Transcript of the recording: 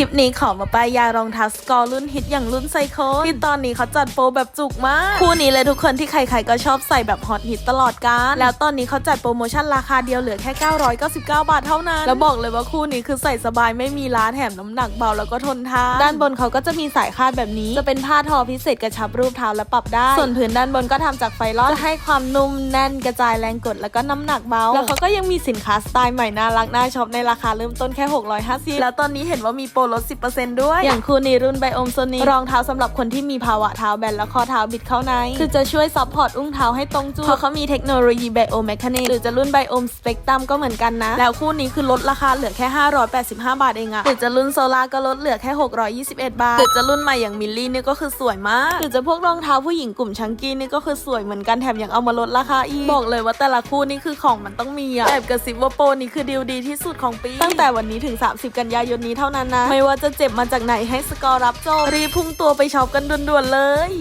ลิปนี้ขอมาป้ายยารองเท้าสกอร์รุ่นฮิตอย่างรุ่นไซโคที่ตอนนี้เขาจัดโปรแบบจุกมาก คู่นี้เลยทุกคนที่ใครๆก็ชอบใส่แบบฮอตฮิตตลอดกาลแล้วตอนนี้เขาจัดโปรโมชั่นราคาเดียวเหลือแค่ 999 บาทเท่านั้น แล้วบอกเลยว่าคู่นี้คือใส่สบายไม่มีล้าแถมน้ำหนักเบาแล้วก็ทนทานด้านบนเขาก็จะมีสายคาดแบบนี้ จะเป็นผ้าทอพิเศษกระชับรูปเท้าและปรับได้ ส่วนพื้นด้านบนก็ทำจากไฟลอนจะให้ความนุ่มแน่นกระจายแรงกดแล้วก็น้ำหนักเบาแล้วเขาก็ยังมีสินค้าสไตล์ใหม่น่ารักน่าช็อปในราคาเริ่มต้นแค่ 650 แล้วตอนนี้เห็นว่ามีโปรลด 10%ด้วย อย่างคู่นี้รุ่นไบโอมโซนีรองเท้าสำหรับคนที่มีภาวะเท้าแบนและข้อเท้าบิดเข้าใน คือจะช่วยซัพพอร์ตอุ้งเท้าให้ตรงจุดเพราะเขามีเทคโนโลยีไบโอแมคานิกหรือจะรุ่นไบโอมสเปกตรัมก็เหมือนกันนะ แล้วคู่นี้คือลดราคาเหลือแค่ 585 บาทเองอะหรือจะรุ่นโซลาก็ลดเหลือแค่ 621 บาทหรือจะรุ่นใหม่อย่างมิลลี่นี่ก็คือสวยมากหรือจะพวกรองเท้าผู้หญิงกลุ่มชังกี้นี่ก็คือสวยเหมือนกันแถมยังเอามาลดราคาอีกบอกเลยว่าแต่ละคู่นี่คือของมันต้องมีอะแอบกระซิบว่าโปรนี้คือดีลดีที่สุดของปี ตั้งแต่วันนี้ถึง 30 กันยายนนี้เท่านั้นนะไม่ว่าจะเจ็บมาจากไหนให้สกอร์รับโจบรีบพุ่งตัวไปช็อปกันด่วนๆเลย